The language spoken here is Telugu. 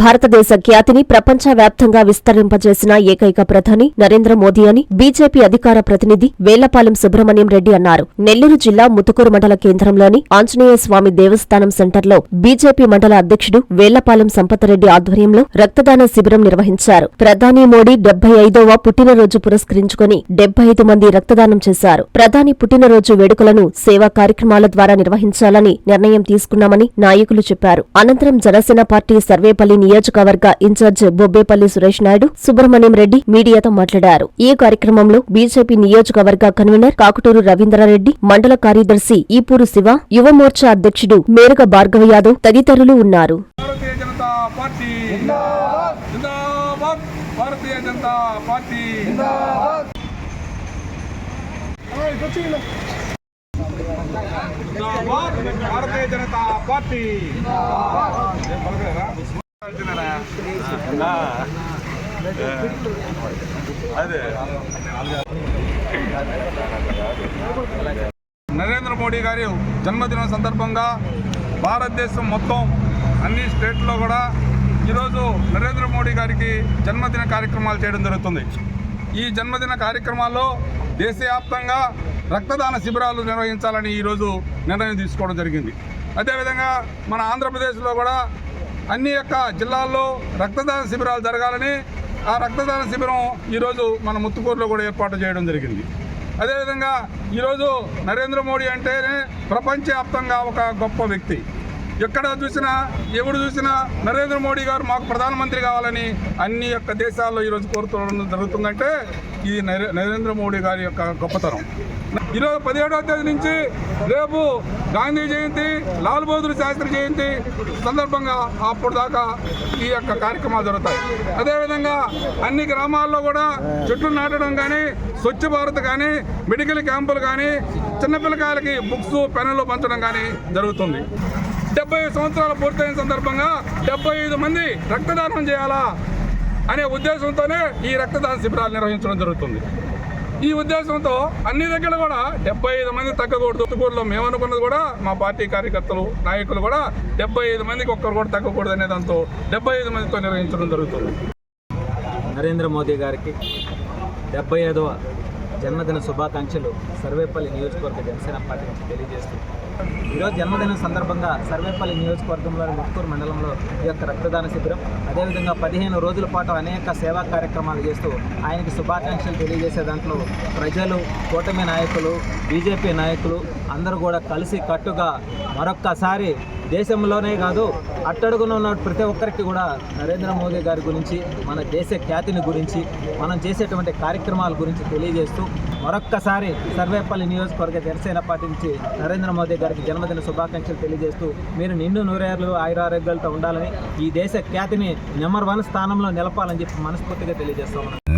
భారతదేశ ఖ్యాతిని ప్రపంచవ్యాప్తంగా విస్తరింపజేసిన ఏకైక ప్రధాని నరేంద్ర మోదీ అని బీజేపీ అధికార ప్రతినిధి వేలపాలెం సుబ్రహ్మణ్యం రెడ్డి అన్నారు. నెల్లూరు జిల్లా ముతుకూరు మండల కేంద్రంలోని ఆంజనేయ స్వామి దేవస్థానం సెంటర్లో బీజేపీ మండల అధ్యక్షుడు వేలపాలెం సంపతరెడ్డి ఆధ్వర్యంలో రక్తదాన శిబిరం నిర్వహించారు. ప్రధాని మోడీ డెబ్బై ఐదవ పుట్టినరోజు పురస్కరించుకుని డెబ్బై ఐదు మంది రక్తదానం చేశారు. ప్రధాని పుట్టినరోజు వేడుకలను సేవా కార్యక్రమాల ద్వారా నిర్వహించాలని నిర్ణయం తీసుకున్నామని నాయకులు చెప్పారు. అనంతరం జనసేన పార్టీ సర్వేపల్లి నియోజకవర్గ ఇన్ఛార్జ్ బొబ్బేపల్లి సురేష్ నాయుడు సుబ్రహ్మణ్యం రెడ్డి మీడియాతో మాట్లాడారు. ఈ కార్యక్రమంలో బీజేపీ నియోజకవర్గ కన్వీనర్ కాకుటూరు రవీంద్రారెడ్డి మండల కార్యదర్శి ఈపూరు శివ యువ మోర్చా అధ్యక్షుడు మేరుగ భార్గవ యాదవ్ తదితరులు ఉన్నారు. భారతీయ జనతా పార్టీ! భారతీయ జనతా పార్టీ! అదే నరేంద్ర మోడీ గారి జన్మదినం సందర్భంగా భారతదేశం మొత్తం అన్ని స్టేట్లో కూడా ఈరోజు నరేంద్ర మోడీ గారికి జన్మదిన కార్యక్రమాలు చేయడం జరుగుతుంది. ఈ జన్మదిన కార్యక్రమాల్లో దేశవ్యాప్తంగా రక్తదాన శిబిరాలు నిర్వహించాలని ఈరోజు నిర్ణయం తీసుకోవడం జరిగింది. అదేవిధంగా మన ఆంధ్రప్రదేశ్లో కూడా అన్ని యొక్క జిల్లాల్లో రక్తదాన శిబిరాలు జరగాలని ఆ రక్తదాన శిబిరం ఈరోజు మన ముత్తుకూరులో కూడా ఏర్పాటు చేయడం జరిగింది. అదేవిధంగా ఈరోజు నరేంద్ర మోడీ అంటేనే ప్రపంచవ్యాప్తంగా ఒక గొప్ప వ్యక్తి. ఎక్కడ చూసినా ఎవడు చూసినా నరేంద్ర మోడీ గారు మాకు ప్రధానమంత్రి కావాలని అన్ని యొక్క దేశాల్లో ఈరోజు కోరుతుండడం జరుగుతుందంటే ఇది నరే- నరేంద్ర మోడీ గారి యొక్క గొప్పతనం. ఈరోజు పదిహేడవ తేదీ నుంచి రేపు గాంధీ జయంతి లాల్ బహదూర్ శాస్త్రి జయంతి సందర్భంగా అప్పుడు దాకా ఈ యొక్క కార్యక్రమాలు జరుగుతాయి. అదేవిధంగా అన్ని గ్రామాల్లో కూడా చెట్లు నాటడం కానీ స్వచ్ఛ భారత్ కానీ మెడికల్ క్యాంపులు కానీ చిన్నపిల్లకాయలకి బుక్స్ పెన్నులు పంచడం కానీ జరుగుతుంది. డెబ్బై సంవత్సరాలు పూర్తయిన సందర్భంగా డెబ్బై ఐదు మంది రక్తదానం చేయాలా? అనే ఉద్దేశంతోనే ఈ రక్తదాన శిబిరాలు నిర్వహించడం జరుగుతుంది. ఈ ఉద్దేశంతో అన్ని దగ్గర కూడా డెబ్బై ఐదు మంది తగ్గకూడదు. తుకూరులో మేము అనుకున్నది కూడా మా పార్టీ కార్యకర్తలు నాయకులు కూడా డెబ్బై ఐదు మందికి ఒక్కరు కూడా తగ్గకూడదు అనే దాంతో డెబ్బై ఐదు మందితో నిర్వహించడం జరుగుతుంది. నరేంద్ర మోదీ గారికి డెబ్బై ఐదవ జన్మదిన శుభాకాంక్షలు సర్వేపల్లి నియోజకవర్గ జనసేన పార్టీ నుంచి తెలియజేస్తూ ఈరోజు జన్మదినం సందర్భంగా సర్వేపల్లి నియోజకవర్గంలోని ముత్తూరు మండలంలో ఈ యొక్క రక్తదాన శిబిరం. అదేవిధంగా పదిహేను రోజుల పాటు అనేక సేవా కార్యక్రమాలు చేస్తూ ఆయనకి శుభాకాంక్షలు తెలియజేసే దాంట్లో ప్రజలు కూటమి నాయకులు బీజేపీ నాయకులు అందరూ కూడా కలిసి కట్టుగా మరొక్కసారి దేశంలోనే కాదు అట్టడుగున ఉన్న ప్రతి ఒక్కరికి కూడా నరేంద్ర మోదీ గారి గురించి మన దేశ ఖ్యాతిని గురించి మనం చేసేటువంటి కార్యక్రమాల గురించి తెలియజేస్తూ మరొక్కసారి సర్వేపల్లి నియోజకవర్గ జనసేన పార్టీ నుంచి నరేంద్ర మోదీ గారికి జన్మదిన శుభాకాంక్షలు తెలియజేస్తూ మీరు నిండు నూరేళ్ళు ఆయురారోగ్యాలతో ఉండాలని ఈ దేశ ఖ్యాతిని నెంబర్ వన్ స్థానంలో నిలపాలని చెప్పి మనస్ఫూర్తిగా తెలియజేస్తామని